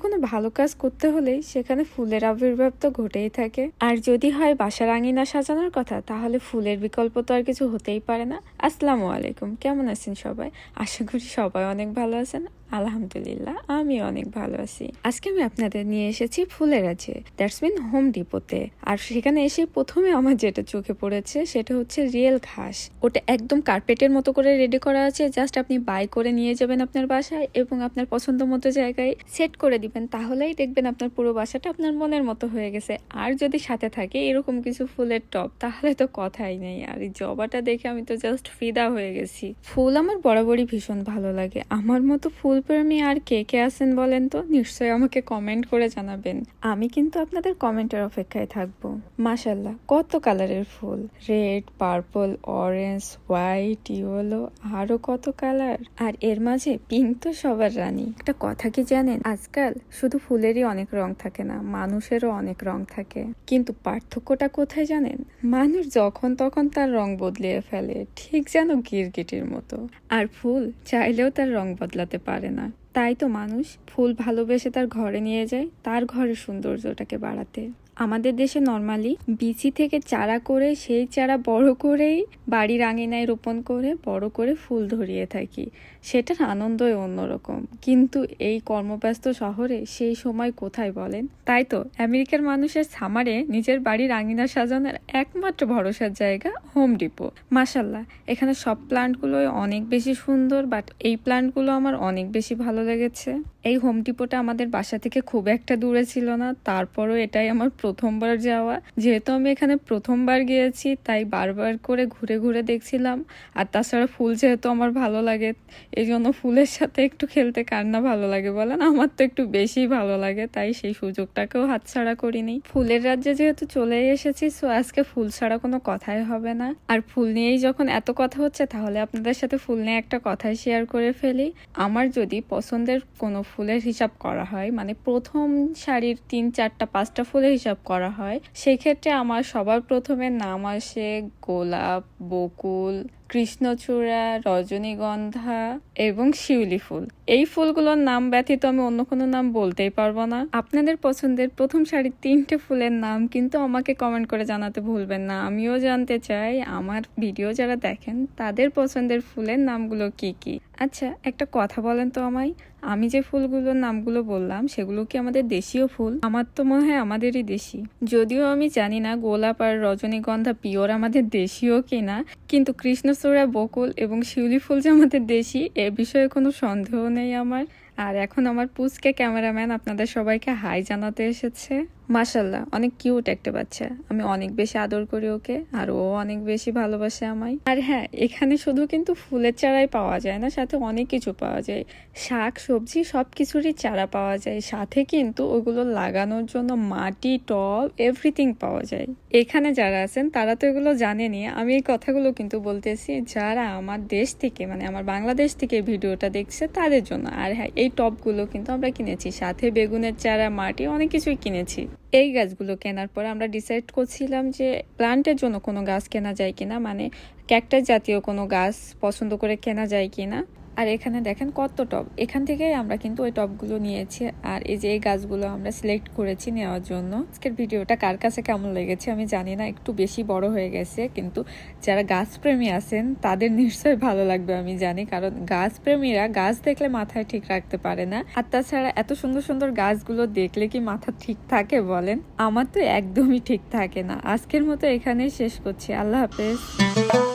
ভালো কাজ করতে হলেই সেখানে ফুলের আবির্ভাব তো ঘটেই থাকে। আর যদি হয় বাসার আঙিনা সাজানোর কথা, তাহলে ফুলের বিকল্প তো আর কিছু হতেই পারে না। আসসালামু আলাইকুম, কেমন আছেন সবাই? আশা করি সবাই অনেক ভালো আছেন। আলহামদুলিল্লাহ আমি অনেক ভালো আছি। আজকে আমি আপনাদের নিয়ে এসেছি ফুলের আছে, দ্যাটস মিন হোম ডিপোতে। আর সেখানে এসে প্রথমে আমার যেটা চোখে পড়েছে, সেটা হচ্ছে রিয়েল ঘাস। ওটা একদম কার্পেটের মতো করে রেডি করা আছে, জাস্ট আপনি বাই করে নিয়ে যাবেন আপনার বাসায় এবং আপনার পছন্দ মতো জায়গায় সেট করে দিবেন, তাহলেই দেখবেন আপনার পুরো বাসাটা আপনার মনের মতো হয়ে গেছে। আর যদি সাথে থাকে এরকম কিছু ফুলের টপ তাহলে তো কথাই নেই। আর এই জবাটা দেখে আমি তো জাস্ট ফিদা হয়ে গেছি। ফুল আমার বরাবরই ভীষণ ভালো লাগে। আমার মতো ফুল প্রেমী আর কে কে আছেন বলেন তো? নিশ্চয়ই আমাকে কমেন্ট করে জানাবেন। আমি কিন্তু আপনাদের কমেন্টের অপেক্ষায় থাকব। মাশাল্লাহ কত কালারের ফুল? Red, purple orange white yellow আরও কত কালার? আর এর মাঝে পিঙ্ক তো সবার রানী। একটা কথা কি জানেন? আজকাল শুধু ফুলেরই অনেক রং থাকে না, মানুষেরও অনেক রং থাকে। কিন্তু পার্থক্যটা কোথায় জানেন? মানুষ যখন তখন তার রং বদলিয়ে ফেলে, ঠিক যেন গিরগিটির মতো। আর ফুল চাইলেও তার রং বদলাতে পারে না। তাই তো মানুষ ফুল ভালোবেসে তার ঘরে নিয়ে যায়, তার ঘরের সৌন্দর্যটাকে বাড়াতে। আমাদের দেশে নর্মালি বিচি থেকে চারা করে, সেই চারা বড় করেই বাড়ির আঙিনায় রোপণ করে, বড় করে ফুল ধরিয়ে থাকি। সেটার আনন্দই অন্যরকম। কিন্তু এই কর্মব্যস্ত শহরে সেই সময় কোথায় বলেন? তাই তো আমেরিকার মানুষের সামারে নিজের বাড়ির আঙিনা সাজানোর একমাত্র ভরসার জায়গা হোম ডিপো মাসাল্লাহ এখানে সব প্লান্টগুলোই অনেক বেশি সুন্দর বাট এই প্লান্টগুলো আমার অনেক বেশি ভালো লেগেছে। এই হোম ডিপোটা আমাদের বাসা থেকে খুব একটা দূরে ছিল না। তারপরও এটাই আমার প্রথমবার যাওয়া। যেহেতু আমি এখানে প্রথমবার গিয়েছি, তাই বারবার করে ঘুরে ঘুরে দেখছিলাম। আর তাছাড়া ফুল যেহেতু আমার ভালো লাগে এই জন্য ফুলের সাথে একটু খেলতে কার না ভালো লাগে বলেন? আমার তো একটু বেশি ভালো লাগে, তাই সেই সুযোগটাকেও হাতছাড়া করিনি। ফুলের রাজ্যে যেহেতু চলে এসেছি সো আজকে ফুল ছাড়া কোনো কথাই হবে না। আর ফুল নিয়েই যখন এত কথা হচ্ছে, তাহলে আপনাদের সাথে ফুল নিয়ে একটা কথাই শেয়ার করে ফেলি। আমার যদি পছন্দের কোনো ফুলের হিসাব করা হয় মানে প্রথম শাড়ির তিন, চারটা, পাঁচটা ফুলের হিসাব করা হয়। সেক্ষেত্রে আমার সবার প্রথমে নাম আসে গোলাপ, বকুল, কৃষ্ণচূড়া, রজনীগন্ধা এবং শিউলি ফুল। এই ফুলগুলোর নাম ব্যতীত আমি অন্য কোনো নাম বলতেই পারব না। আপনাদের পছন্দের প্রথম শাড়ির তিনটে ফুলের নাম কিন্তু আমাকে কমেন্ট করে জানাতে ভুলবেন না। আমিও জানতে চাই, আমার ভিডিও যারা দেখেন, তাদের পছন্দের ফুলের নামগুলো কি কি? আচ্ছা একটা কথা বলেন তো আমায়। আমি যে ফুলগুলোর নামগুলো বললাম, সেগুলো কি আমাদের দেশীয় ফুল? আমার তো মনে হয় আমাদেরই দেশি। যদিও আমি জানি না গোলাপ আর রজনীগন্ধা পিওর আমাদের দেশীয় কিনা, কিন্তু কৃষ্ণচূড়া বকুল এবং শিউলি ফুল যে আমাদের দেশি, এ বিষয়ে কোনো সন্দেহ নেই আমার। আর এখন আমার পুচকে ক্যামেরাম্যান আপনাদের সবাইকে হাই জানাতে এসেছে। মাসাল্লাহ অনেক কিউট একটা বাচ্চা। আমি অনেক বেশি আদর করি ওকে, আর ও অনেক বেশি ভালোবাসে আমায়। আর হ্যাঁ এখানে শুধু কিন্তু ফুলের চারাই পাওয়া যায় না, সাথে অনেক কিছু পাওয়া যায়। শাক, সবজি সব কিছুরই চারা পাওয়া যায়। সাথে কিন্তু ওগুলো লাগানোর জন্য মাটি, টব এভরিথিং পাওয়া যায়। এখানে যারা আছেন, তারা তো এগুলো জানেনি আমি এই কথাগুলো কিন্তু বলতেছি, যারা আমার দেশ থেকে মানে আমার বাংলাদেশ থেকে ভিডিওটা দেখছে, তাদের জন্য। আর হ্যাঁ এই টবগুলো কিন্তু আমরা কিনেছি। সাথে বেগুনের চারা, মাটি, অনেক কিছুই কিনেছি। এই গাছগুলো কেনার পর আমরা ডিসাইড করছিলাম যে প্লান্টের জন্য কোনো গাছ কেনা যায় কিনা মানে ক্যাকটাস জাতীয় কোনো গাছ পছন্দ করে কেনা যায় কিনা। আর এখানে দেখেন কত টব। এখান থেকেই আমরা কিন্তু ওই টবগুলো নিয়েছি আর এই যে এই গাছগুলো আমরা সিলেক্ট করেছি নেওয়ার জন্য। আজকের ভিডিওটা কার কাছে কেমন লেগেছে আমি জানি না, একটু বেশি বড় হয়ে গেছে, কিন্তু যারা গাছপ্রেমী আছেন তাদের নিশ্চয়ই ভালো লাগবে আমি জানি, কারণ গাছপ্রেমীরা গাছ দেখলে মাথায় ঠিক রাখতে পারে না। আর তাছাড়া এত সুন্দর সুন্দর গাছগুলো দেখলে কি মাথা ঠিক থাকে বলেন? আমার তো একদমই ঠিক থাকে না। আজকের মতো এখানেই শেষ করছি। আল্লাহ হাফেজ।